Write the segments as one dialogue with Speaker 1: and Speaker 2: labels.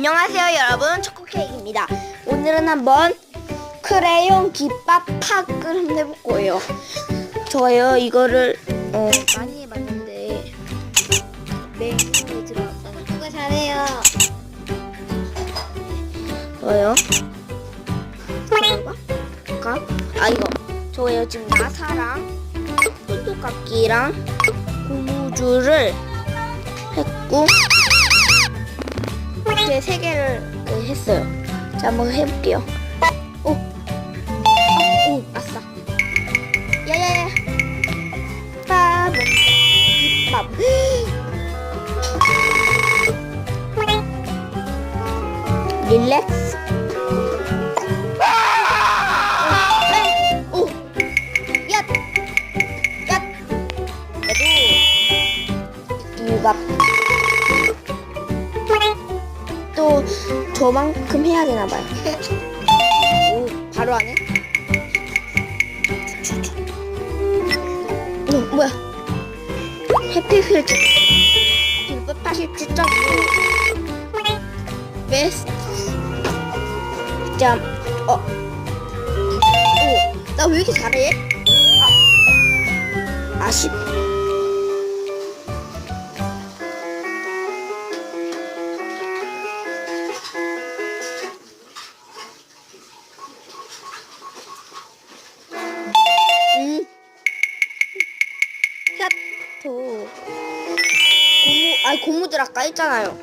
Speaker 1: 안녕하세요 여러분. 초코케이크입니다. 오늘은 한번 크레용 김밥 팝을 해볼 거예요 저요. 이거를 어, 많이 해봤는데 메뉴에 들어갔어요
Speaker 2: 누가 잘해요?
Speaker 1: 저요. 저거가 아 이거. 저예요. 지금 나사랑 손톱깎이랑 고무줄을 했고 이렇게 세 개를 네, 했어요. 자 한번 해볼게요. 오, 어, 오, 아싸. 야야야. 밥. 릴렉스. 오! 야! 야! 그래도 유밥 저만큼 해야 되나 봐요. 오, 바로 하네. 어, 뭐야? 해피필드 유밥 87.5 베스트 점 어. 오, 나 왜 이렇게 잘해? 아, 아쉽. 아 고무줄 아까 했잖아요.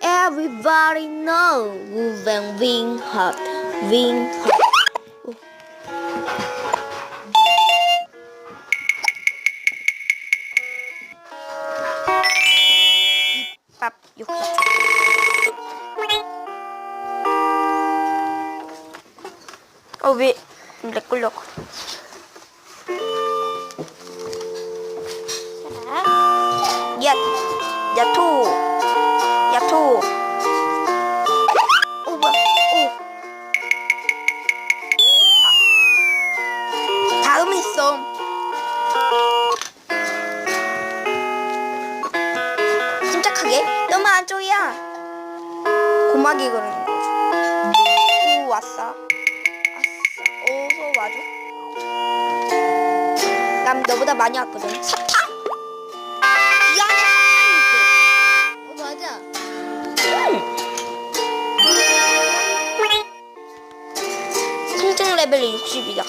Speaker 1: Everybody know moving wing hot wing hot. 오. 밥 욕사. 어왜 렉 걸려고? 야, 야토, 야토. 오 뭐야? 오. 아. 다음 있어. 침착하게. 너무 안쪽이야. 고막이 그러는 거지. 오 왔어. 아싸. 어서 와줘. 난 너보다 많이 왔거든. 사탕? 레벨이 60이다.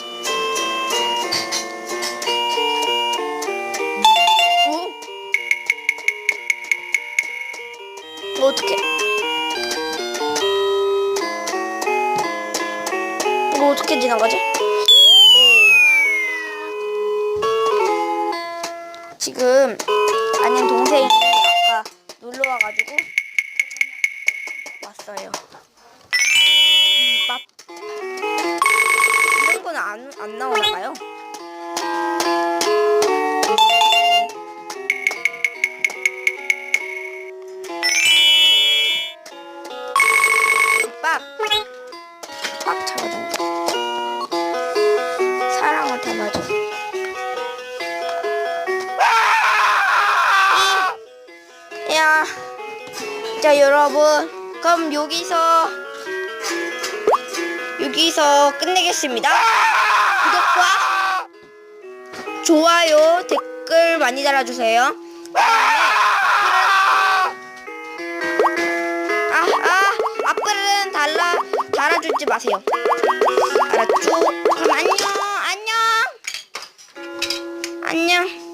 Speaker 1: 오? 이거 어떻게 지나가지? 지금 아닌 동생이 아까 놀러 와가지고 왔어요. 거는 안, 안 나오나 봐요. 빡! 빡 잡아준다. 사랑을 담아줘. 이- 야, 자 여러분, 그럼 여기서 여기서 끝내겠습니다. 아! 구독과 좋아요, 댓글 많이 달아주세요. 아, 아, 아 앞글은 달라, 달아주지 마세요. 알았죠? 그럼 안녕, 안녕. 안녕.